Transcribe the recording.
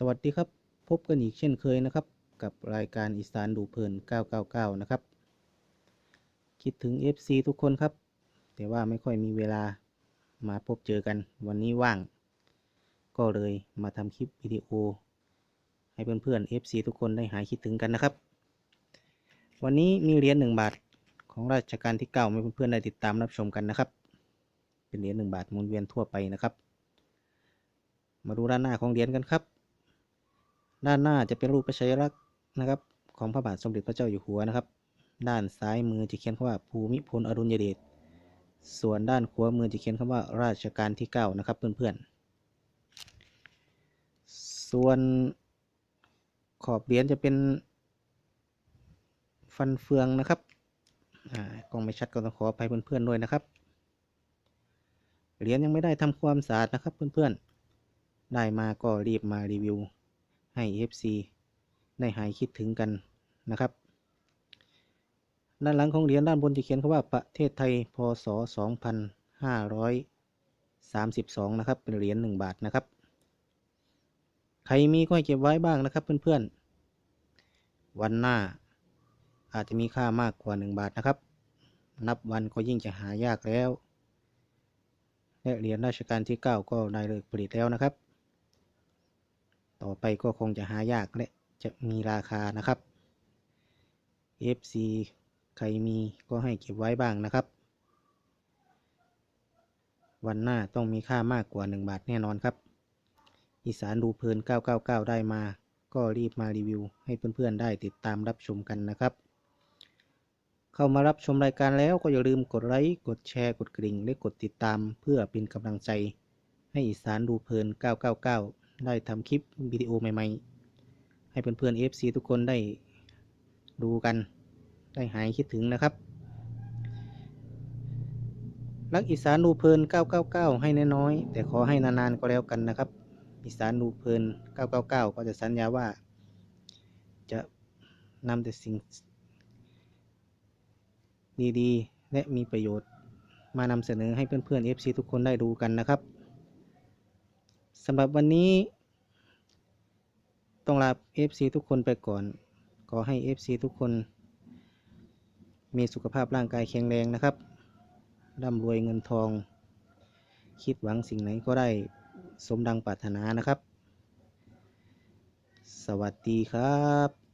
สวัสดีครับพบกันอีกเช่นเคยนะครับ กับรายการอีสานดูเพลิน 999 นะครับ คิดถึง FC ทุกคนครับ แต่ว่าไม่ค่อยมีเวลามาพบเจอกันวันนี้ว่าง ก็เลยมาทำคลิปวิดีโอ ให้เพื่อนๆ FC ทุกคนได้หายคิดถึงกันนะครับ วันนี้มีเหรียญหนึ่งบาทของราชการที่ 9 ให้เพื่อนๆได้ติดตามรับชมกันนะครับ เป็นเหรียญหนึ่งบาทหมุนเวียนทั่วไปนะครับ มาดูด้านหน้าของเหรียญกันครับ ด้านหน้าจะเป็นรูปพระชัยลักษณ์นะครับ ของพระบาทสมเด็จพระเจ้าอยู่หัวนะครับ ด้านซ้ายมือจะเขียนคำว่าภูมิพลอดุลยเดชส่วนด้านขวามือจะเขียนคำว่าราชการที่9นะครับเพื่อนๆ ส่วนขอบเหรียญจะเป็นฟันเฟืองนะครับอ่ากล้องไม่ชัดก็ต้องขออภัยเพื่อนๆด้วยนะครับ เหรียญยังไม่ได้ทำความสะอาดนะครับเพื่อนๆ ได้มาก็รีบมารีวิว ให้ FC ได้หายคิดถึงกันนะครับ ด้านหลังของเหรียญด้านบนจะเขียนคำว่าประเทศไทยพศ 2532 นะครับ เป็นเหรียญ1บาทนะครับ ใครมีก็ให้เก็บไว้บ้างนะครับเพื่อนๆ วันหน้าอาจจะมีค่ามากกว่า 1 บาทนะครับ นับวันก็ยิ่งจะหายากแล้วและเหรียญราชการที่ 9 ก็ได้เลิกผลิตแล้วนะครับ ต่อไปก็คงจะหายากและจะมีราคานะครับ FC ใครมีก็ให้เก็บไว้บ้างนะครับ วันหน้าต้องมีค่ามากกว่า 1 บาทแน่นอนครับ อีสานดูเพลิน 999 ได้มา ก็รีบมารีวิว ให้เพื่อนๆได้ติดตามรับชมกันนะครับ เข้ามารับชมรายการแล้วก็อย่าลืมกดไลค์ กดแชร์ กดกริ่ง และกดติดตามเพื่อเป็นกำลังใจให้อีสานดูเพลิน 999 ได้ทำคลิปวิดีโอใหม่ๆ ให้เพื่อนๆ FC ทุกคนได้ดูกัน ได้หายคิดถึงนะครับ รักอีสานดูเพลิน 999 ให้น้อยๆแต่ขอให้นานๆก็แล้วกันนะครับ อีสานดูเพลิน 999 ก็จะสัญญาว่า จะนำแต่สิ่งดีๆ และมีประโยชน์มานำเสนอให้เพื่อนๆ FC ทุกคนได้ดูกันนะครับ สำหรับวันนี้ ต้องลา FC ทุกคนไปก่อน ขอให้ FC ทุกคน มีสุขภาพร่างกายแข็งแรงนะครับร่ำรวยเงินทอง คิดหวังสิ่งไหนก็ได้สมดังปรารถนานะครับ สวัสดีครับ